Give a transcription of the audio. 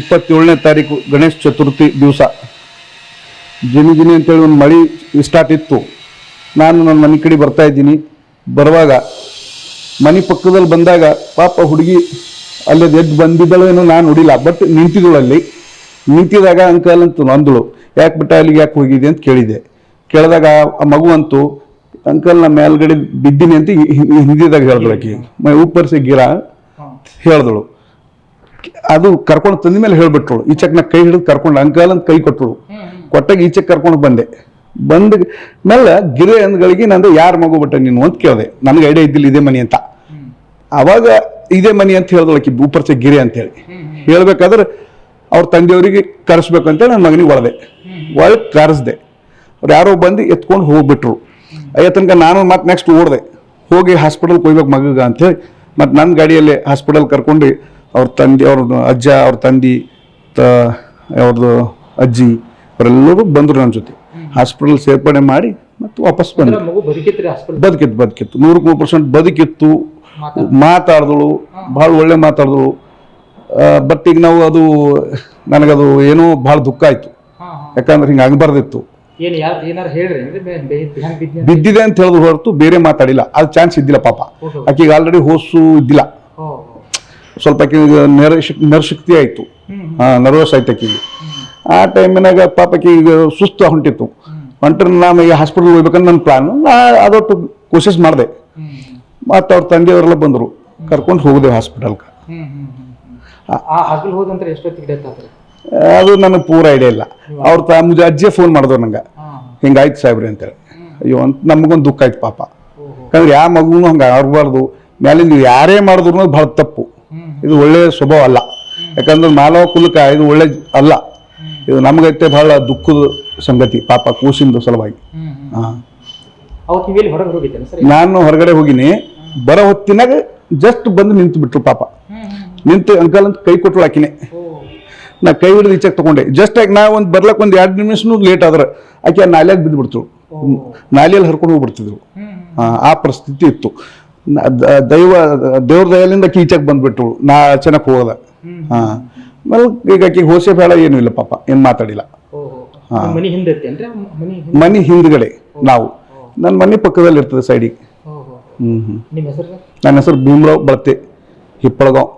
ಇಪ್ಪತ್ತೇಳನೇ ತಾರೀಕು ಗಣೇಶ ಚತುರ್ಥಿ ದಿವಸ. ಜಿನಿ ಜಿನಿ ಅಂತೇಳಿ ಒಂದು ಮಳೆ ಸ್ಟಾರ್ಟ್ ಇತ್ತು. ನಾನು ನನ್ನ ಮನೆ ಕಡೆ ಬರ್ತಾ ಇದ್ದೀನಿ. ಬರುವಾಗ ಮನೆ ಪಕ್ಕದಲ್ಲಿ ಬಂದಾಗ ಪಾಪ ಹುಡುಗಿ ಅಲ್ಲಿ ಎದ್ದು ಬಂದಿದ್ದಳು ಏನೋ ನಾನು ನೋಡಿಲ್ಲ. ಬಟ್ ನಿಂತಿದ್ದಳು ಅಲ್ಲಿ. ನಿಂತಿದಾಗ ಅಂಕಲ್ ಅಂತ ನಂದಳು ಯಾಕೆ ಬಿಟ್ಟ ಅಲ್ಲಿಗೆ ಯಾಕೆ ಹೋಗಿದೆ ಅಂತ ಕೇಳಿದೆ. ಕೇಳಿದಾಗ ಆ ಮಗು ಅಂತೂ ಅಂಕಲ್ ನಾ ಮೇಲ್ಗಡೆ ಬಿದ್ದೀನಿ ಅಂತ ಹಿಂದಿದಾಗ ಹೇಳಿದಳು ಆಕಿ. ಮೈ ಉಪ್ಪರ್ಸಿ ಗಿರ ಹೇಳಿದಳು. ಅದು ಕರ್ಕೊಂಡು ತಂದ ಮೇಲೆ ಹೇಳ್ಬಿಟ್ರು ಈಚೆಕ್ ನಾ ಕೈ ಹಿಡಿದು ಕರ್ಕೊಂಡು ಅಂಕಲ್ ಅಂತ ಕೈ ಕೊಟ್ಟಳು ಕೊಟ್ಟಾಗ ಈಚೆಕ್ ಕರ್ಕೊಂಡು ಬಂದೆ. ಬಂದ ಮೇಲೆ ಗಿರೆ ಅಂದ್ಗಳಿಗೆ ನಂದು ಯಾರು ಮಗು ಬಿಟ್ಟೆ ನೀನು ಅಂತ ಕೇಳಿದೆ. ನನಗೆ ಐಡಿಯಾ ಇದ್ದಿಲ್ಲ ಇದೇ ಮನಿ ಅಂತ. ಅವಾಗ ಇದೇ ಮನಿ ಅಂತ ಹೇಳಿದಳು ಆಕಿ ಉಪ್ಪರ್ಸೆ ಗಿರೆ ಅಂತೇಳಿ ಹೇಳ್ಬೇಕಾದ್ರೆ ಅವ್ರ ತಂದೆಯವರಿಗೆ ಕರೆಸ್ಬೇಕು ಅಂತೇಳಿ ನನ್ನ ಮಗನಿಗೆ ಒಳದೆ. ಒಳಗೆ ಕರೆಸ್ದೆ. ಅವ್ರು ಯಾರೋ ಬಂದು ಎತ್ಕೊಂಡು ಹೋಗ್ಬಿಟ್ರು. ಅಯ್ಯ, ತನಕ ನಾನು ಮತ್ತೆ ನೆಕ್ಸ್ಟ್ ಓಡಿದೆ. ಹೋಗಿ ಹಾಸ್ಪಿಟಲ್ಗೆ ಹೋಗ್ಬೇಕು ಮಗಗ ಅಂತೇಳಿ ಮತ್ತು ನನ್ನ ಗಾಡಿಯಲ್ಲಿ ಹಾಸ್ಪಿಟಲ್ ಕರ್ಕೊಂಡು ಅವ್ರ ತಂದೆ ಅವ್ರ ಅಜ್ಜ ಅವ್ರ ತಂದಿ ತ ಅವ್ರದ್ದು ಅಜ್ಜಿ ಅವರೆಲ್ಲರೂ ಬಂದರು ನನ್ನ ಜೊತೆ. ಹಾಸ್ಪಿಟಲ್ ಸೇರ್ಪಡೆ ಮಾಡಿ ಮತ್ತು ವಾಪಸ್ ಬಂದ್ರು. ಬದುಕಿತ್ತು ಬದುಕಿತ್ತು. ನೂರಕ್ಕೆ ನೂರು ಪರ್ಸೆಂಟ್ ಬದುಕಿತ್ತು. ಮಾತಾಡಿದಳು. ಭಾಳ ಒಳ್ಳೆ ಮಾತಾಡಿದಳು. ಬಟ್ ಈಗ ನಾವು ಅದು ನನಗದು ಏನೋ ಭಾಳ ದುಃಖ ಆಯಿತು. ಯಾಕಂದ್ರೆ ಹಿಂಗೆ ಆಗಬಾರ್ದಿತ್ತು. ಬಿದ್ದಿದೆ ಅಂತ? ಹೇಳಿದ್ರು ಹೊರತು ಬೇರೆ ಮಾತಾಡಿಲ್ಲ. ಅದು ಚಾನ್ಸ್ ಇದ್ದಿಲ್ಲ ಪಾಪ. ಆಕೆಗೆ ಆಲ್ರೆಡಿ ಹೋಸು ಇದ್ದಿಲ್ಲ. ಸ್ವಲ್ಪ ನೆರ ನರ ನರಶಕ್ತಿ ಆಯಿತು. ಹಾಂ ನರ್ವಸ್ ಆಯ್ತು ಆಕೆಗೆ ಆ ಟೈಮಿನಾಗ ಪಾಪ ಕಿ ಸುಸ್ತು ಹೊಂಟಿತ್ತು ಹೊಂಟ್ರೆ ನಾನು ಈ ಹಾಸ್ಪಿಟಲ್ ಹೋಗ್ಬೇಕಂತ ನನ್ನ ಪ್ಲಾನ್ ನಾ ಅದೊಟ್ಟು ಕೋಶಿಶ್ ಮಾಡಿದೆ. ಮತ್ತು ಅವ್ರ ತಂದೆಯವರೆಲ್ಲ ಬಂದರು. ಕರ್ಕೊಂಡು ಹೋಗಿದೆ ಹಾಸ್ಪಿಟಲ್ಗೆ ಅದು ನನಗೆ ಪೂರ ಐಡಿಯಾ ಇಲ್ಲ. ಅವ್ರ ತ ಅಜ್ಜಿ ಅಜ್ಜೆ ಫೋನ್ ಮಾಡಿದ್ರು ನಂಗೆ. ಹಿಂಗಾಯ್ತು ಸಾಹೇಬ್ರಿ ಅಂತೇಳಿ. ಅಯ್ಯೋ ಅಂತ ನಮಗೊಂದು ದುಃಖ ಆಯ್ತು ಪಾಪ. ಯಾಕಂದ್ರೆ ಯಾವ ಮಗುನು ಹಂಗೆ ಆಗಬಾರ್ದು. ಮ್ಯಾಲಿಂದ ನೀವು ಯಾರೇ ಮಾಡಿದ್ರು ಭಾಳ ತಪ್ಪು. ಇದು ಒಳ್ಳೆಯ ಸ್ವಭಾವ ಅಲ್ಲ. ಯಾಕಂದ್ರೆ ಮಾನವ ಕುಲಕ ಇದು ಒಳ್ಳೆ ಅಲ್ಲ. ಇದು ನಮಗೈತೆ ಬಹಳ ದುಃಖದ ಸಂಗತಿ ಪಾಪ ಕೂಸಿಂದು ಸಲುವಾಗಿ. ನಾನು ಹೊರಗಡೆ ಹೋಗಿನಿ. ಬರೋ ಹೊತ್ತಿನಾಗ ಜಸ್ಟ್ ಬಂದು ನಿಂತು ಬಿಟ್ರು ಪಾಪ. ನಿಂತು ಅಂಕಲ್ ಅಂತ ಕೈ ಕೊಟ್ಟು ಹಾಕಿನಿ. ನಾ ಕೈ ಹಿಡಿದು ಈಚೆಗೆ ತಗೊಂಡೆ. ಜಸ್ಟ್ ಆಗಿ ನಾ ಒಂದು ಬರ್ಲಕ್ಕೆ ಒಂದು ಎರಡು ನಿಮಿಷನೂ ಲೇಟ್ ಆದ್ರೆ ಆಕೆ ನಾಲ್ಯಾಗ ಬಿದ್ದು ಬಿಡ್ತಳು ನಾಲಿಯಲ್ಲಿ ಹರ್ಕೊಂಡು ಹೋಗ್ಬಿಡ್ತಿದ್ರು. ಆ, ಪರಿಸ್ಥಿತಿ ಇತ್ತು. ದೈವ ದೇವ್ರ ದಯಲಿಂದ ಕೀಚಕ್ ಬಂದ್ಬಿಟ್ಟು ಬಂದ್ಬಿಟ್ರು. ನಾ ಚೆನ್ನಾಗಿ ಹೋಗದ ಹಾ. ಆಮೇಲೆ ಈಗ ಆಕಿ ಹೋಸೆ ಬೇಡ ಏನು ಇಲ್ಲ ಪಾಪ ಏನು ಮಾತಾಡಿಲ್ಲ. ಮನಿ ಹಿಂದೆ ಮನಿ ಹಿಂದೆ? ಹಿಂದ್ಗಡೆ ನಾವು. ನನ್ನ ಮನೆ ಪಕ್ಕದಲ್ಲಿ ಇರ್ತದೆ ಸೈಡಿಗೆ ಹ್ಮ್ ನನ್ನ ಹೆಸರು ಭೀಮರಾವ್ ಬಳತೆ ಹಿಪ್ಪಳಗಾವ್.